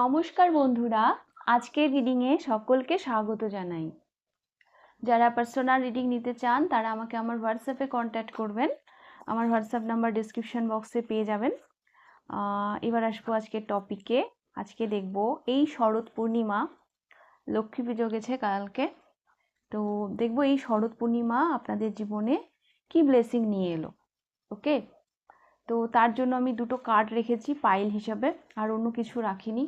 নমস্কার বন্ধুরা, আজকের রিডিংয়ে সকলকে স্বাগত জানাই। যারা পার্সোনাল রিডিং নিতে চান, তারা আমাকে আমার হোয়াটসঅ্যাপে কন্ট্যাক্ট করবেন। আমার হোয়াটসঅ্যাপ নাম্বার ডিসক্রিপশন বক্সে পেয়ে যাবেন। এবার আসব আজকের টপিকে আজকে দেখব, এই শরৎ পূর্ণিমা, লক্ষ্মী পুজো গেছে কালকে। তো দেখব এই শরৎ পূর্ণিমা আপনাদের জীবনে কি ব্লেসিং নিয়ে এলো ওকে তো তার জন্য আমি দুটো কার্ড রেখেছি পাইল হিসাবে, আর অন্য কিছু রাখিনি।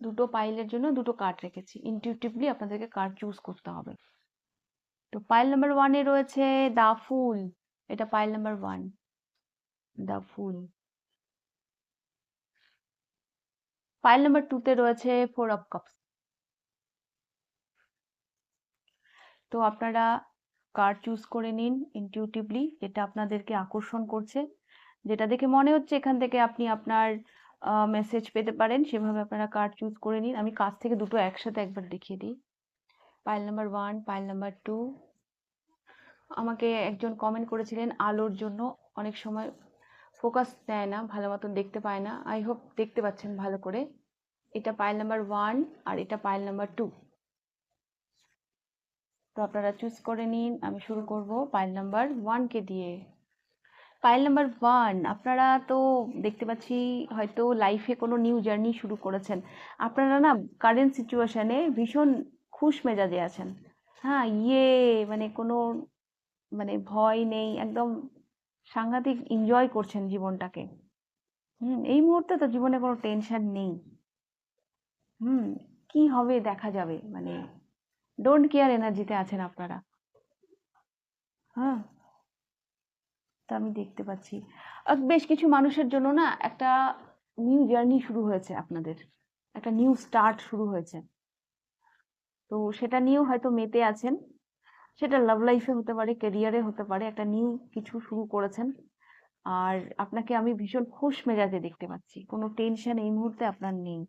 দুটো পাইলের জন্য দুটো কার্ড রেখেছি। ইনটিউটিভলি আপনাদেরকে কার্ড চুজ করতে হবে। তো পাইল নাম্বার ওয়ানে রয়েছে দা ফুল এটা pile number one the fool pile number টুতে রয়েছে ফোর অফ কাপস তো আপনারা কার্ড চুজ করে নিন ইনটিউটিভলি যেটা আপনাদেরকে আকর্ষণ করছে। যেটা দেখে মনে হচ্ছে এখান থেকে আপনি আপনার মেসেজ পেতে পারেন। সেভাবে আপনারা কার্ড চুজ করে নিন। আমি কাছ থেকে দুটো একসাথে একবার দেখিয়ে দিই। Pile number one pile number two আমাকে একজন কমেন্ট করেছিলেন আলোর জন্য। অনেক সময় ফোকাস দেয় না, ভালো মতন দেখতে পায় না। আই হোপ দেখতে পাচ্ছেন ভালো করে। এটা পাইল নাম্বার ওয়ান আর এটা পাইল নাম্বার টু তো আপনারা চুজ করে নিন। আমি শুরু করব। পাইল নাম্বার ওয়ানকে দিয়ে। পাইল নাম্বার ওয়ান আপনারা তো দেখতে পাচ্ছি হয়তো লাইফে কোনো নিউ জার্নি শুরু করেছেন। আপনারা না কারেন্ট সিচুয়েশানে ভীষণ খুশ মেজাজে আছেন। হ্যাঁ ইয়ে মানে কোনো মানে ভয় নেই, একদম সাংঘাতিক এনজয় করছেন জীবনটাকে। হুম, এই মুহূর্তে তো জীবনে কোনো টেনশন নেই। হুম, কি হবে দেখা যাবে মানে ডোন্ট কেয়ার এনার্জিতে আছেন আপনারা। হ্যাঁ। তা আমি দেখতে পাচ্ছি। বেশ কিছু মানুষের জন্য না একটা নিউ জার্নি শুরু হয়েছে আপনাদের। একটা নিউ স্টার্ট শুরু হয়েছে। তো সেটা নিয়েও হয়তো মেতে আছেন। সেটা লাভ লাইফে হতে পারে ক্যারিয়ারে হতে পারে, একটা নিউ কিছু শুরু করেছেন। আর আপনাকে আমি ভীষণ খুশ মেজাজে দেখতে পাচ্ছি। কোনো টেনশন এই মুহূর্তে আপনার নেই।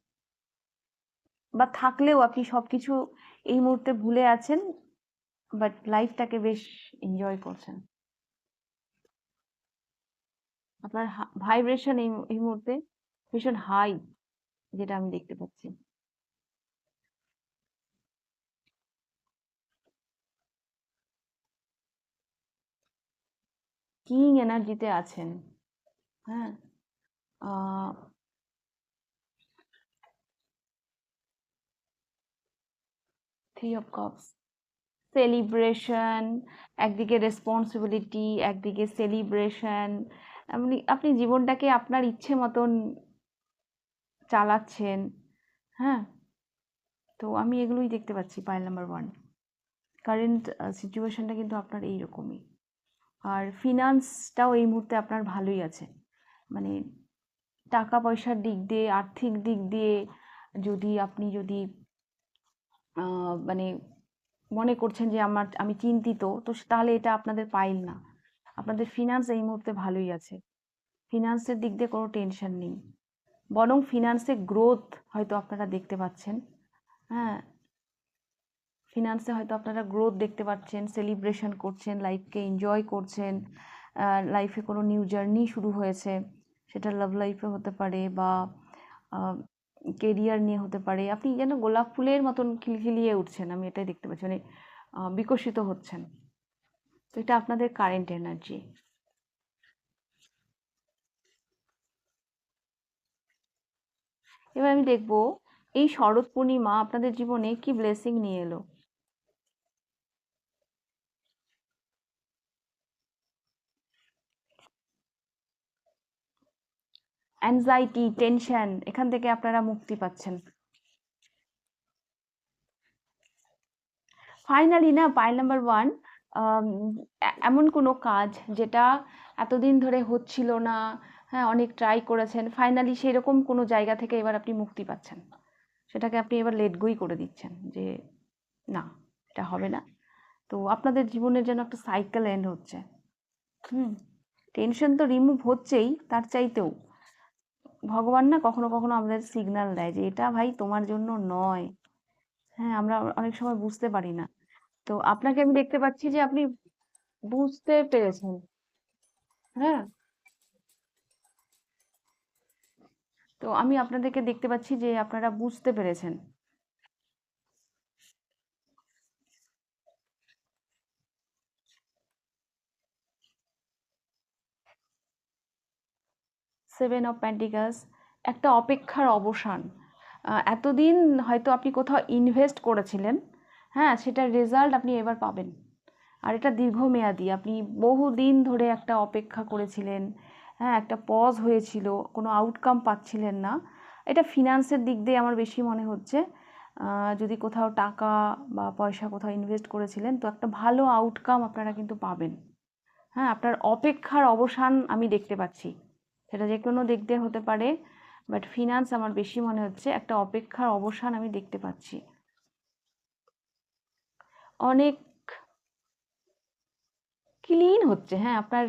বা থাকলেও আপনি সবকিছু এই মুহূর্তে ভুলে আছেন বাট লাইফটাকে বেশ এনজয় করছেন। আপনার ভাইব্রেশন এই এই মুহূর্তে ভীষণ হাই যেটা আমি দেখতে পাচ্ছি। কিং এনার্জিতে আছেন। হ্যাঁ থ্রি অফ কাপস সেলিব্রেশন একদিকে রেসপন্সিবিলিটি একদিকে সেলিব্রেশন আপনি আপনি জীবনটাকে আপনার ইচ্ছে মতন চালাচ্ছেন হ্যাঁ? তো আমি এগুলোই দেখতে পাচ্ছি পাইল নাম্বার ওয়ান কারেন্ট সিচুয়েশানটা কিন্তু আপনার এইরকমই। আর ফিনান্সটাও এই মুহূর্তে আপনার ভালোই আছে। মানে টাকা পয়সার দিক দিয়ে, আর্থিক দিক দিয়ে যদি আপনি যদি মানে মনে করছেন যে আমার, আমি চিন্তিত, তো তাহলে এটা আপনাদের পাইল না। আপনাদের ফিনান্স এই মুহূর্তে ভালোই আছে। ফিনান্সের দিক দিয়ে কোনো টেনশন নেই। বরং ফিনান্সে গ্রোথ হয়তো আপনারা দেখতে পাচ্ছেন। হ্যাঁ। ফিনান্সে হয়তো আপনারা গ্রোথ দেখতে পাচ্ছেন সেলিব্রেশন করছেন লাইফকে এনজয় করছেন লাইফে কোনো নিউ জার্নি শুরু হয়েছে। সেটা লাভ লাইফে হতে পারে বা কেরিয়ার নিয়ে হতে পারে। আপনি যেন গোলাপ ফুলের মতন খিলখিলিয়ে উঠছেন, আমি এটাই দেখতে পাচ্ছি। মানে বিকশিত হচ্ছেন। তো এটা আপনাদের কারেন্ট এনার্জি এবার আমি দেখব, এই শরৎ পূর্ণিমা আপনাদের জীবনে কি ব্লেসিং নিয়ে এলো? অ্যাংজাইটি টেনশন এখান থেকে আপনারা মুক্তি পাচ্ছেন। ফাইনালি না পাইল নাম্বার ওয়ান এমন কোনো কাজ যেটা এতদিন ধরে হচ্ছিল না হ্যাঁ অনেক ট্রাই করেছেন ফাইনালি সেরকম কোনো জায়গা থেকে এবার আপনি মুক্তি পাচ্ছেন। সেটাকে আপনি এবার লেট গোই করে দিচ্ছেন যে, না, এটা হবে না। তো আপনাদের জীবনের যেন একটা সাইকেল এন্ড হচ্ছে। হুম টেনশন তো রিমুভ হচ্ছেই, তার চাইতেও। ভগবান না কখনো কখনো আমাদের সিগন্যাল দেয় যে, এটা ভাই তোমার জন্য নয়। হ্যাঁ আমরা অনেক সময় বুঝতে পারি না। তো আপনাকে আমি দেখতে পাচ্ছি যে আপনি বুঝতে পেরেছেন। হ্যাঁ। তো আমি আপনাদেরকে দেখতে পাচ্ছি যে আপনারা বুঝতে পেরেছেন। সেভেন অফ প্যান্টিকাস একটা অপেক্ষার অবসান। এতদিন হয়তো আপনি কোথাও ইনভেস্ট করেছিলেন। হ্যাঁ সেটার রেজাল্ট আপনি এবার পাবেন। আর এটা দীর্ঘমেয়াদী। আপনি বহুদিন ধরে একটা অপেক্ষা করেছিলেন হ্যাঁ একটা পজ হয়েছিল, কোনো আউটকাম পাচ্ছিলেন না। এটা ফিনান্সের দিক দিয়ে আমার বেশি মনে হচ্ছে। যদি কোথাও টাকা বা পয়সা কোথাও ইনভেস্ট করেছিলেন, তো একটা ভালো আউটকাম আপনারা কিন্তু পাবেন। হ্যাঁ আপনার অপেক্ষার অবসান আমি দেখতে পাচ্ছি। সেটা যে কোনো দিক দিয়ে হতে পারে বাট ফিনান্স আমার বেশি মনে হচ্ছে, একটা অপেক্ষার অবসান আমি দেখতে পাচ্ছি। অনেক ক্লিন হচ্ছে। হ্যাঁ আপনার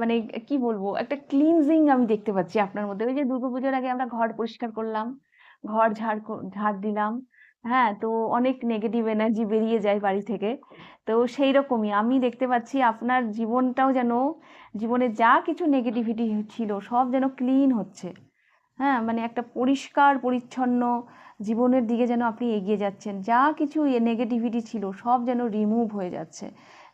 মানে কি বলব, একটা ক্লিনজিং আমি দেখতে পাচ্ছি আপনার মধ্যে। ওই যে দুর্গাপুজোর আগে আমরা ঘর পরিষ্কার করলাম, ঘর ঝাড় ঝাড় দিলাম হ্যাঁ তো অনেক নেগেটিভ এনার্জি বেরিয়ে যায় বাড়ি থেকে। তো সেই রকমই আমি দেখতে পাচ্ছি আপনার জীবনটাও যেন, জীবনে যা কিছু নেগেটিভিটি ছিল সব যেন ক্লিন হচ্ছে। হ্যাঁ মানে একটা পরিষ্কার, পরিচ্ছন্ন জীবনের দিকে যেন আপনি এগিয়ে যাচ্ছেন। যা কিছু নেগেটিভিটি ছিল, সব যেন রিমুভ হয়ে যাচ্ছে।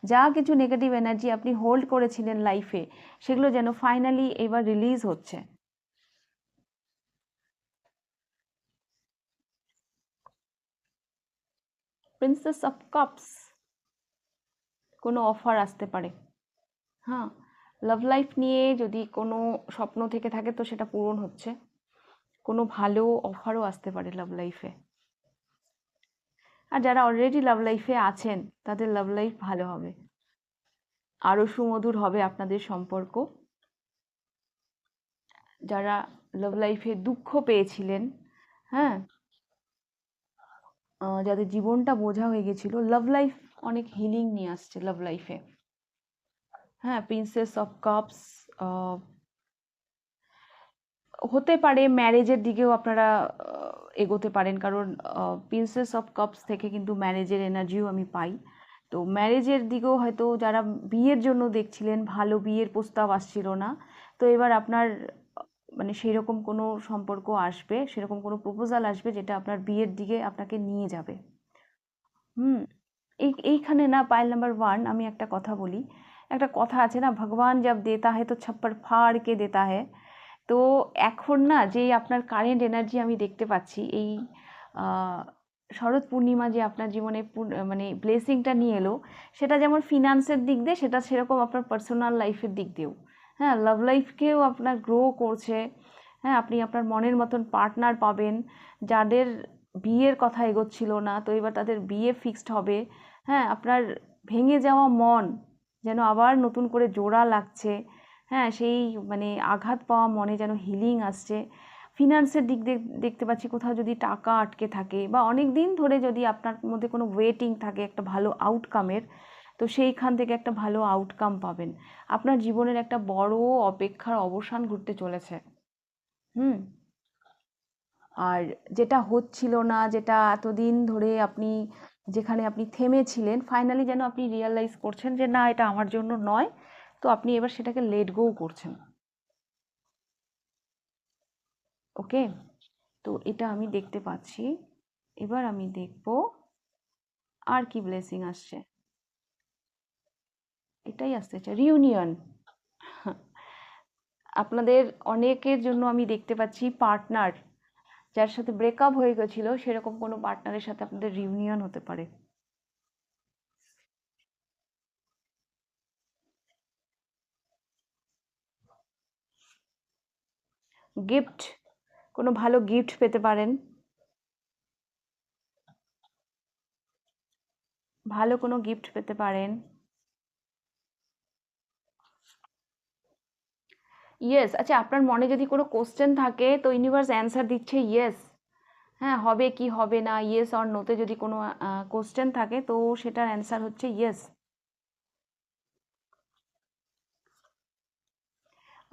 যা কিছু নেগেটিভ এনার্জি আপনি হোল্ড করেছিলেন লাইফে সেগুলো যেন ফাইনালি এবার রিলিজ হচ্ছে। প্রিন্সেস অফ কাপস কোনো অফার আসতে পারে। হ্যাঁ লাভ লাইফ নিয়ে যদি কোনো স্বপ্ন থেকে থাকে তো সেটা পূরণ হচ্ছে। কোনো ভালো অফারও আসতে পারে লাভ লাইফে আর যারা অলরেডি লাভ লাইফে আছেন, তাদের লাভ লাইফ ভালো হবে। আরও সুমধুর হবে আপনাদের সম্পর্ক। যারা লাভ লাইফে দুঃখ পেয়েছিলেন হ্যাঁ? যাদের জীবনটা বোঝা হয়ে গেছিল লাভ লাইফ অনেক হিলিং নিয়ে আসছে লাভ লাইফে হ্যাঁ প্রিন্সেস অফ কাপস হতে পারে ম্যারেজের দিকেও আপনারা এগোতে পারেন। কারণ প্রিন্সেস অফ কাপস থেকে কিন্তু ম্যারেজের এনার্জিও আমি পাই। তো ম্যারেজের দিকেও হয়তো যারা বিয়ের জন্য দেখছিলেন, ভালো বিয়ের প্রস্তাব আসছিল না। তো এবার আপনার মানে সেই রকম কোনো সম্পর্ক আসবে, সেরকম কোনো প্রপোজাল আসবে যেটা আপনার বিয়ের দিকে আপনাকে নিয়ে যাবে। হুম, এই, এইখানে না পাইল নাম্বার ওয়ান আমি একটা কথা বলি। একটা কথা আছে না, ভগবান জব দেতা है তো ছাপ্পর ফাড় কে দেতা है তো এখন না যে আপনার কারেন্ট এনার্জি আমি দেখতে পাচ্ছি, এই শরৎ পূর্ণিমা যে আপনার জীবনে মানে ব্লেসিংটা নিয়ে এলো, সেটা যেমন ফিনান্সের দিক দিয়ে, সেটা সেরকম আপনার পার্সোনাল লাইফের দিক দিয়েও। হ্যাঁ লাভ লাইফকেও আপনার গ্রো করছে। হ্যাঁ আপনি আপনার মনের মতন পার্টনার পাবেন। যাদের বিয়ের কথা এগোচ্ছিল না, তো এবার তাদের বিয়ে ফিক্সড হবে। হ্যাঁ আপনার ভেঙে যাওয়া মন যেন আবার নতুন করে জোড়া লাগছে। হ্যাঁ সেই মানে আঘাত পাওয়া মনে যেন হিলিং আসছে। ফিনান্সের দিক দিয়ে দেখতে পাচ্ছি কোথাও যদি টাকা আটকে থাকে বা অনেক দিন ধরে যদি আপনার মধ্যে কোনো ওয়েটিং থাকে একটা ভালো আউটকামের তো সেইখান থেকে একটা ভালো আউটকাম পাবেন। আপনার জীবনের একটা বড় অপেক্ষার অবসান ঘটতে চলেছে। হুম? আর যেটা হচ্ছিল না, যেটা এতদিন ধরে আপনি, যেখানে আপনি থেমেছিলেন ফাইনালি যেন আপনি রিয়েলাইজ করছেন যে না, এটা আমার জন্য নয়। তো আপনি এবার সেটাকে লেট গো করছেন। ওকে তো এটা আমি দেখতে পাচ্ছি। এবার আমি দেখব আর কি ব্লেসিং আসছে। এটাই আসতেছে রিউনিয়ন আপনাদের অনেকের জন্য আমি দেখতে পাচ্ছি পার্টনার যার সাথে ব্রেকআপ হয়ে গেছিল, সেরকম কোনো পার্টনারের সাথে আপনাদের রিউনিয়ন হতে পারে। গিফট কোনো ভালো গিফট পেতে পারেন। ভালো কোনো গিফট পেতে পারেন। ইয়েস আচ্ছা আপনার মনে যদি কোনো কোশ্চেন থাকে, তো ইউনিভার্স অ্যান্সার দিচ্ছে ইয়েস হ্যাঁ হবে কি হবে না ইয়েস অর নোতে যদি কোনো কোশ্চেন থাকে, তো সেটার অ্যান্সার হচ্ছে ইয়েস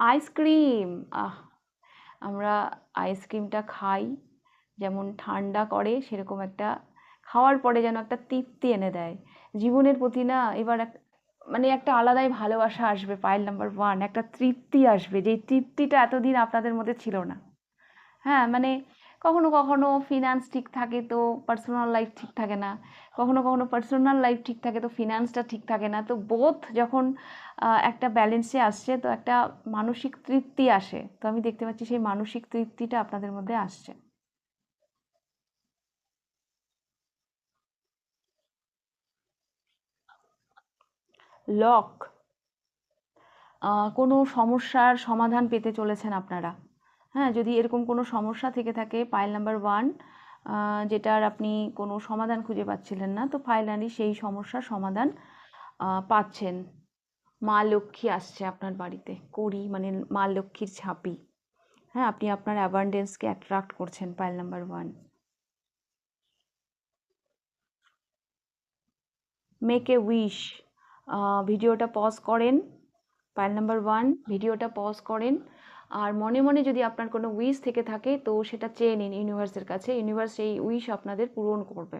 আইসক্রিম আহ আমরা আইসক্রিমটা খাই, যেমন ঠান্ডা করে সেরকম একটা খাওয়ার পরে যেন একটা তৃপ্তি এনে দেয়। জীবনের প্রতি না এবার এক মানে একটা আলাদাই ভালোবাসা আসবে পাইল নাম্বার ওয়ান একটা তৃপ্তি আসবে। যেই তৃপ্তিটা এতদিন আপনাদের মধ্যে ছিল না। হ্যাঁ মানে কখনো কখনো ফিনান্স ঠিক থাকে তো পার্সোনাল লাইফ ঠিক থাকে না। কখনো কখনো পার্সোনাল লাইফ ঠিক থাকে তো ফিনান্সটা ঠিক থাকে না। তো বোথ যখন একটা ব্যালেন্সে আসছে তো একটা মানসিক তৃপ্তি আসে। তো আমি দেখতে পাচ্ছি সেই মানসিক তৃপ্তিটা আপনাদের মধ্যে আসছে। লক কোনো সমস্যার সমাধান পেতে চলেছেন আপনারা? হ্যাঁ যদি এরকম কোনো সমস্যা থেকে থাকে পাইল নাম্বার ওয়ান যেটার আপনি কোনো সমাধান খুঁজে পাচ্ছিলেন না, তো ফাইনালি সেই সমস্যার সমাধান পাচ্ছেন। মা লক্ষ্মী আসছে আপনার বাড়িতে, করি মানে মা লক্ষ্মীর ছাপি। হ্যাঁ আপনি আপনার অ্যাবান্ডেন্সকে অ্যাট্রাক্ট করছেন pile number one make a wish ভিডিওটা পজ করেন পাইল নাম্বার ওয়ান ভিডিওটা পজ করেন। আর মনে মনে যদি আপনার কোনো উইশ থেকে থাকে, তো সেটা চেয়ে নিন ইউনিভার্সের কাছে। ইউনিভার্স এই উইশ আপনাদের পূরণ করবে।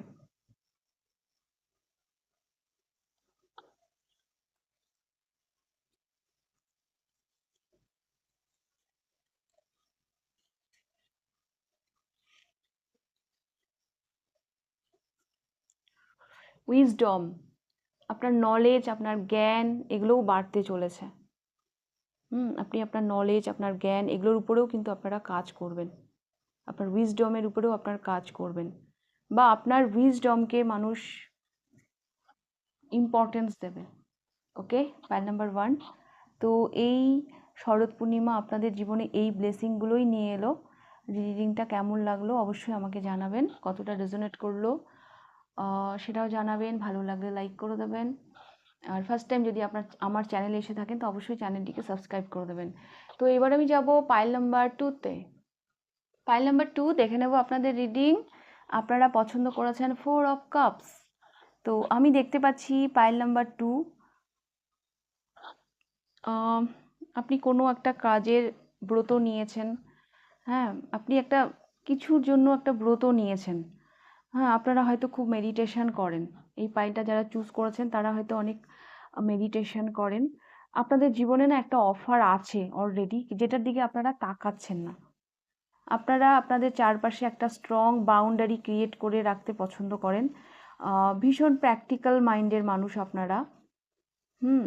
উইজডম আপনার নলেজ আপনার জ্ঞান, এগুলোও বাড়তে চলেছে। হুম, আপনি আপনার নলেজ আপনার জ্ঞান, এগুলোর উপরেও কিন্তু আপনারা কাজ করবেন। আপনার উইজডমের উপরেও আপনার কাজ করবেন। বা আপনার উইজডমকে মানুষ ইম্পর্টেন্স দেবে। ওকে পাইল নাম্বার ওয়ান তো এই শরৎ পূর্ণিমা আপনাদের জীবনে এই ব্লেসিংগুলোই নিয়ে এলো। রিডিংটা কেমন লাগল অবশ্যই আমাকে জানাবেন। কতটা রেজোনেট করল সেটাও জানাবেন। ভালো লাগলে লাইক করে দেবেন। আর ফার্স্ট টাইম যদি আপনার আমার চ্যানেলে এসে থাকেন, তো অবশ্যই চ্যানেলটিকে সাবস্ক্রাইব করে দেবেন। তো এবার আমি যাব পাইল নাম্বার টুতে পাইল নাম্বার টু দেখে নেব আপনাদের রিডিং আপনারা পছন্দ করেছেন ফোর অফ কাপস তো আমি দেখতে পাচ্ছি পাইল নাম্বার টু আপনি কোনো একটা কাজের ব্রত নিয়েছেন। হ্যাঁ আপনি একটা কিছুর জন্য একটা ব্রত নিয়েছেন। হ্যাঁ আপনারা হয়তো খুব মেডিটেশন করেন। এই পাইলটা যারা চুজ করেছেন, তারা হয়তো অনেক মেডিটেশন করেন। আপনাদের জীবনে না একটা অফার আছে অলরেডি যেটার দিকে আপনারা তাকাচ্ছেন না। আপনারা আপনাদের চারপাশে একটা স্ট্রং বাউন্ডারি ক্রিয়েট করে রাখতে পছন্দ করেন। ভীষণ প্র্যাকটিক্যাল মাইন্ডের মানুষ আপনারা। হুম।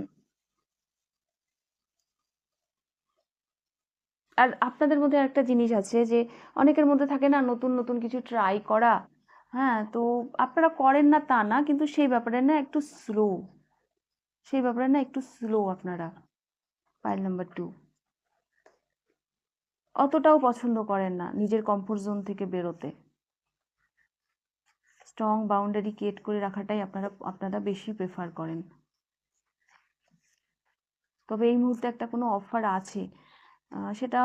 আর আপনাদের মধ্যে একটা জিনিস আছে যে, অনেকের মধ্যে থাকে না, নতুন নতুন কিছু ট্রাই করা। হ্যাঁ তো আপনারা করেন না তা না, কিন্তু সেই ব্যাপারে না একটু স্লো সেই ব্যাপারে না একটু স্লো আপনারা পাইল নাম্বার টু অতটাও পছন্দ করেন না নিজের কমফোর্ট জোন থেকে বেরোতে। স্ট্রং বাউন্ডারি ক্রিয়েট করে রাখাটাই আপনারা আপনারা বেশি প্রেফার করেন। তবে এই মুহূর্তে একটা কোনো অফার আছে সেটা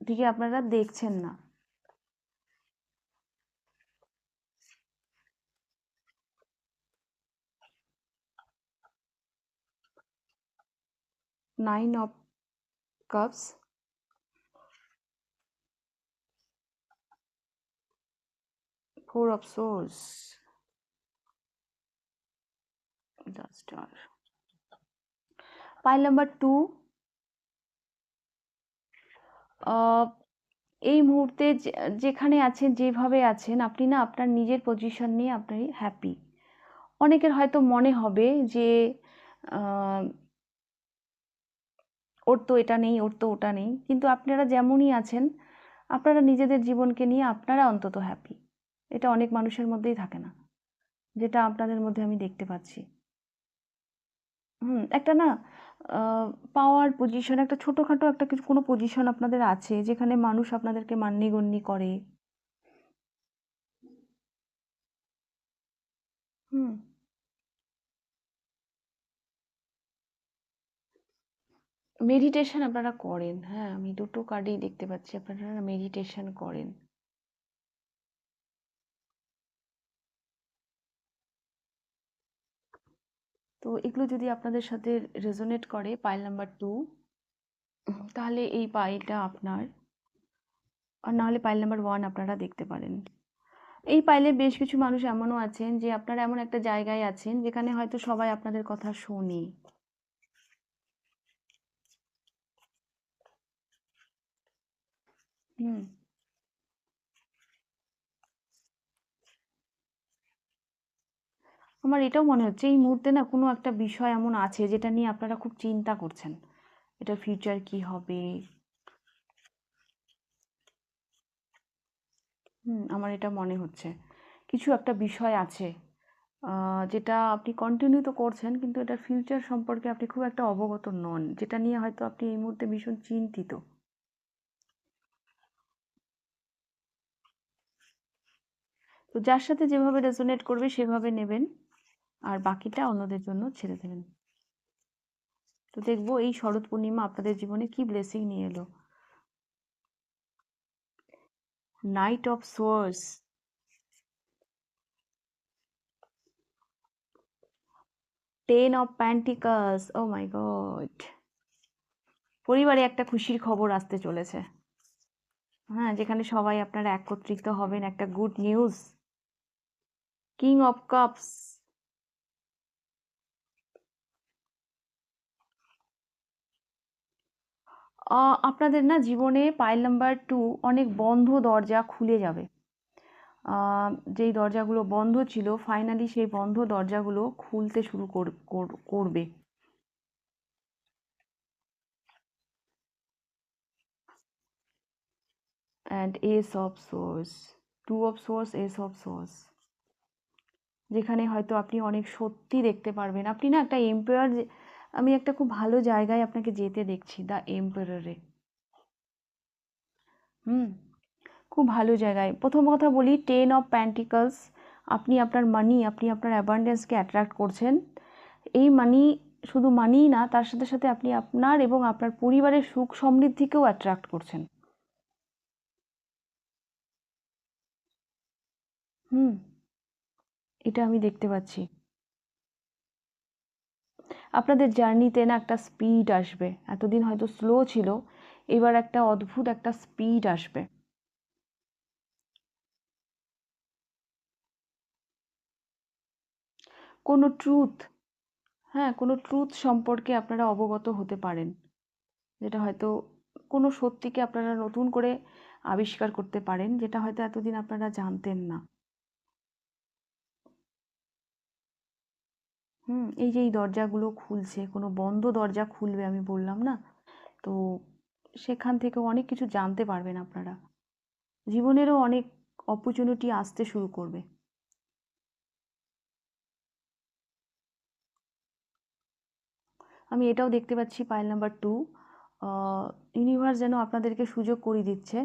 দিকে আপনারা দেখছেন না। Nine of cups four of swords. The star pile number two. আহ, এই মুহূর্তে যেখানে আছেন যেভাবে আছেন আপনি না আপনার নিজের পজিশন নিয়ে আপনি হ্যাপি অনেকের হয়তো মনে হবে যে ওর তো এটা নেই, ওর তো ওটা নেই। কিন্তু আপনারা যেমনই আছেন, আপনারা নিজেদের জীবনকে নিয়ে আপনারা অন্তত হ্যাপি এটা অনেক মানুষের মধ্যেই থাকে না, যেটা আপনাদের মধ্যে আমি দেখতে পাচ্ছি। হুম, একটা না পাওয়ার পজিশন একটা ছোটোখাটো একটা কিছু, কোনো পজিশন আপনাদের আছে, যেখানে মানুষ আপনাদেরকে মান্যিগণ্যি করে? হুম। মেডিটেশন আপনারা করেন হ্যাঁ? আমি দুটো কার্ডেই দেখতে পাচ্ছি, আপনারা মেডিটেশন করেন। তো এগুলো যদি আপনাদের সাথে রেজোনেট করে পাইল নাম্বার টু তাহলে এই পাইলটা আপনার, আর নাহলে পাইল নাম্বার ওয়ান আপনারা দেখতে পারেন। এই পাইলে বেশ কিছু মানুষ এমনও আছেন যে আপনারা এমন একটা জায়গায় আছেন যেখানে হয়তো সবাই আপনাদের কথা শোনে। হুম। আমার এটাও মনে হচ্ছে, এই মুহূর্তে না কোনো একটা বিষয় এমন আছে যেটা নিয়ে আপনারা খুব চিন্তা করছেন। এটা ফিউচার কি হবে? হুম, আমার এটা মনে হচ্ছে। কিছু একটা বিষয় আছে যেটা আপনি কন্টিনিউ তো করছেন, কিন্তু এটা ফিউচার সম্পর্কে আপনি খুব একটা অবগত নন, যেটা নিয়ে হয়তো আপনি এই মুহূর্তে ভীষণ চিন্তিত। তো যার সাথে যেভাবে রেজোনেট করবে সেভাবে নেবেন। আর বাকিটা অন্যদের জন্য ছেড়ে দেবেন। তো দেখব এই শরৎ পূর্ণিমা আপনাদের জীবনে কি ব্লেসিং নিয়ে এলো। Knight of swords ten of pentacles oh my god পরিবারে একটা খুশির খবর আসতে চলেছে। হ্যাঁ যেখানে সবাই আপনারা একত্রিত হবেন, একটা good news king of cups আপনাদের না জীবনে পাইল নাম্বার টু অনেক বন্ধ দরজা খুলে যাবে। যেই দরজাগুলো বন্ধ ছিল ফাইনালি সেই বন্ধ দরজাগুলো খুলতে শুরু কর- কর- করবে। And ace of swords two of swords ace of swords যেখানে হয়তো আপনি অনেক সত্যি দেখতে পারবেন। আপনি না একটা এম্পায়ার আমি একটা খুব ভালো জায়গায় আপনাকে যেতে দেখছি দ্য এম্পায়ারে হুম, খুব ভালো জায়গায়। প্রথম কথা বলি টেন অফ প্যান্টিকলস আপনি আপনার মানি আপনি আপনার অ্যাবান্ডেন্সকে অ্যাট্রাক্ট করছেন। এই মানি শুধু মানিই না, তার সাথে সাথে আপনি আপনার এবং আপনার পরিবারের সুখ সমৃদ্ধিকেও অ্যাট্রাক্ট করছেন। হুম। এটা আমি দেখতে পাচ্ছি। আপনাদের জার্নিতে না একটা স্পিড আসবে। এতদিন হয়তো স্লো ছিল, এবার একটা অদ্ভুত একটা স্পিড আসবে। কোনো ট্রুথ হ্যাঁ কোনো ট্রুথ সম্পর্কে আপনারা অবগত হতে পারেন। যেটা হয়তো কোনো সত্যিকে আপনারা নতুন করে আবিষ্কার করতে পারেন, যেটা হয়তো এতদিন আপনারা জানতেন না। হুম, এই যে এই দরজাগুলো খুলছে, কোনো বন্ধ দরজা খুলবে আমি বললাম না? তো সেখান থেকে অনেক কিছু জানতে পারবেন আপনারা। জীবনেরও অনেক অপরচুনিটি আসতে শুরু করবে। আমি এটাও দেখতে পাচ্ছি পাইল নাম্বার টু ইউনিভার্স যেন আপনাদেরকে সুযোগ করে দিচ্ছে,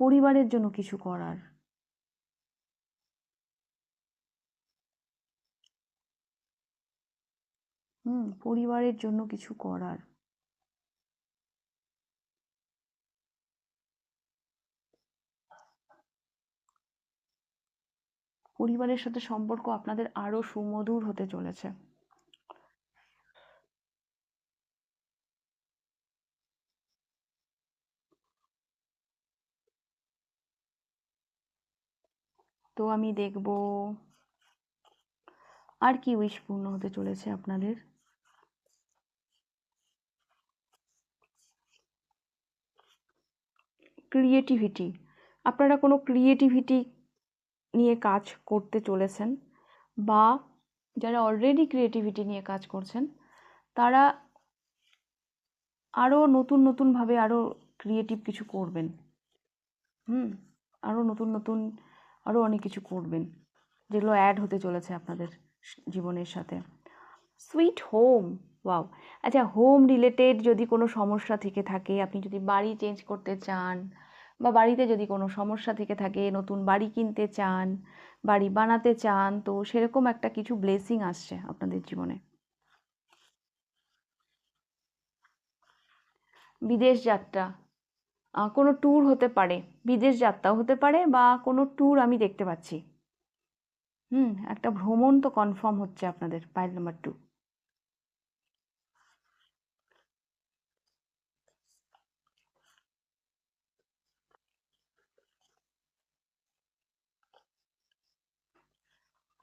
পরিবারের জন্য কিছু করার। হুম, পরিবারের জন্য কিছু করার। পরিবারের সাথে সম্পর্ক আপনাদের আরও সুমধুর হতে চলেছে। তো আমি দেখব, আর কি উইশ পূর্ণ হতে চলেছে আপনাদের? ক্রিয়েটিভিটি আপনারা কোনো ক্রিয়েটিভিটি নিয়ে কাজ করতে চলেছেন বা যারা অলরেডি ক্রিয়েটিভিটি নিয়ে কাজ করছেন, তারা আরও নতুন নতুনভাবে আরও ক্রিয়েটিভ কিছু করবেন। হুম আরও নতুন নতুন আরও অনেক কিছু করবেন, যেগুলো অ্যাড হতে চলেছে আপনাদের জীবনের সাথে। সুইট হোম ওয়াও আচ্ছা হোম রিলেটেড যদি কোনো সমস্যা থেকে থাকে, আপনি যদি বাড়ি চেঞ্জ করতে চান বা বাড়িতে যদি কোনো সমস্যা থেকে থাকে, নতুন বাড়ি কিনতে চান, বাড়ি বানাতে চান, তো সেরকম একটা কিছু ব্লেসিং আসছে আপনাদের জীবনে? বিদেশ যাত্রা কোনো ট্যুর হতে পারে, বিদেশ যাত্রাও হতে পারে বা কোনো ট্যুর আমি দেখতে পাচ্ছি। হুম, একটা ভ্রমণ তো কনফার্ম হচ্ছে আপনাদের pile number two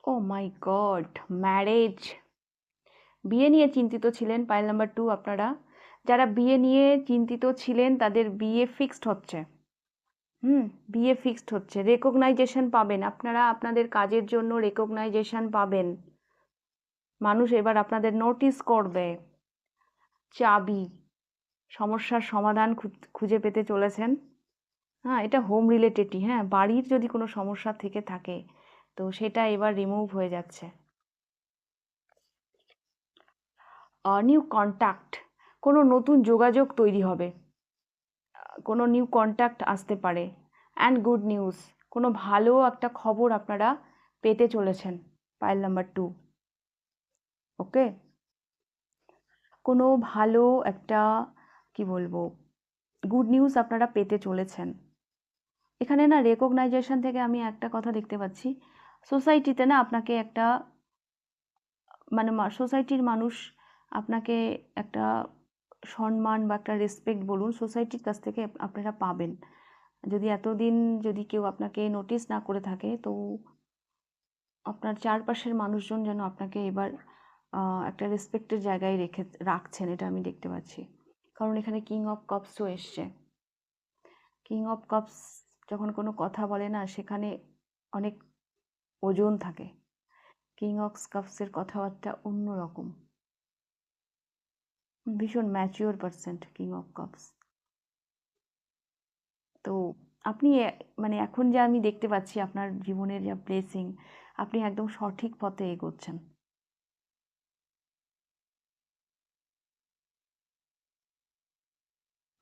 oh my god marriage বিয়ে নিয়ে চিন্তিত ছিলেন পাইল নাম্বার টু আপনারা। যারা বিয়ে নিয়ে চিন্তিত ছিলেন, তাদের বিয়ে ফিক্সড হচ্ছে। হুম, বিয়ে ফিক্সড হচ্ছে। রেকগনাইজেশন পাবেন। আপনারা আপনাদের কাজের জন্য রেকগনাইজেশন পাবেন। মানুষ এবার আপনাদের নোটিস করবে। চাবি। সমস্যার সমাধান খুঁজে পেতে চলেছেন। হ্যাঁ এটা হোম রিলেটেডই হ্যাঁ বাড়ির যদি কোনো সমস্যা থেকে থাকে তো সেটা এবার রিমুভ হয়ে যাচ্ছে। নিউ কন্ট্যাক্ট কোনো নতুন যোগাযোগ তৈরি হবে। কোনো নিউ কন্ট্যাক্ট আসতে পারে। অ্যান্ড গুড নিউজ কোনো ভালো একটা খবর আপনারা পেতে চলেছেন পাইল নাম্বার টু ওকে কোনো ভালো একটা, কি বলব গুড নিউজ আপনারা পেতে চলেছেন। এখানে না রেকগনাইজেশন থেকে আমি একটা কথা দেখতে পাচ্ছি। সোসাইটিতে না আপনাকে একটা মানে সোসাইটির মানুষ আপনাকে একটা সম্মান বা একটা রেসপেক্ট বলুন সোসাইটির কাছ থেকে আপনারা পাবেন। যদি এতদিন যদি কেউ আপনাকে নোটিস না করে থাকে, তো আপনার চারপাশের মানুষজন যেন আপনাকে এবার একটা রেসপেক্টের জায়গায় রেখে, রাখছেন, এটা আমি দেখতে পাচ্ছি। কারণ এখানে কিং অফ কপসও এসছে। কিং অফ কাপস যখন কোনো কথা বলে না, সেখানে অনেক ওজন থাকে। কিং অফ কাপসের কথাবার্তা অন্যরকম ভীষণ mature percent king of cups. তো আপনি মানে এখন যে আমি দেখতে পাচ্ছি আপনার জীবনের যা ব্লেসিং আপনি একদম সঠিক পথে এগোচ্ছেন।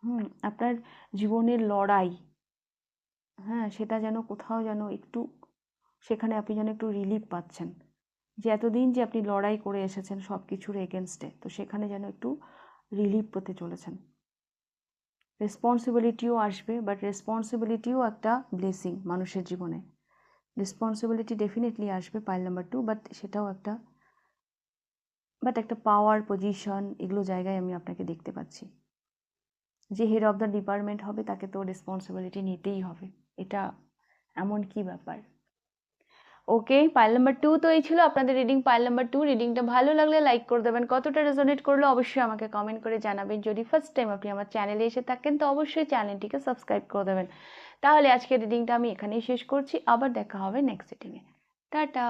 হুম, আপনার জীবনের লড়াই হ্যাঁ সেটা যেন কোথাও যেন একটু সেখানে আপনি যেন একটু রিলিফ পাচ্ছেন। যে এতদিন যে আপনি লড়াই করে এসেছেন সব কিছুর এগেনস্টে তো সেখানে যেন একটু রিলিফ পেতে চলেছেন। রেসপন্সিবিলিটিও আসবে বাট রেসপন্সিবিলিটিও একটা ব্লেসিং মানুষের জীবনে। রেসপন্সিবিলিটি ডেফিনেটলি আসবে পাইল নাম্বার টু বাট সেটাও একটা বাট একটা পাওয়ার পজিশন এগুলো জায়গায় আমি আপনাকে দেখতে পাচ্ছি। যে হেড অফ দ্য ডিপার্টমেন্ট হবে, তাকে তো রেসপন্সিবিলিটি নিতেই হবে। এটা এমন কি ব্যাপার? ওকে, পাইল নাম্বার টু তো এই ছিল আপনাদের রিডিং পাইল নাম্বার টু রিডিংটা ভালো লাগলে লাইক করে দেবেন। কতটা রেজোনেট করল অবশ্যই আমাকে কমেন্ট করে জানাবেন। যদি ফার্স্ট টাইম আপনি আমার চ্যানেলে এসে থাকেন, তো অবশ্যই চ্যানেলটিকে সাবস্ক্রাইব করে দেবেন। তাহলে আজকের রিডিংটা আমি এখানেই শেষ করছি। আবার দেখা হবে নেক্সট রিডিংয়ে টাটা!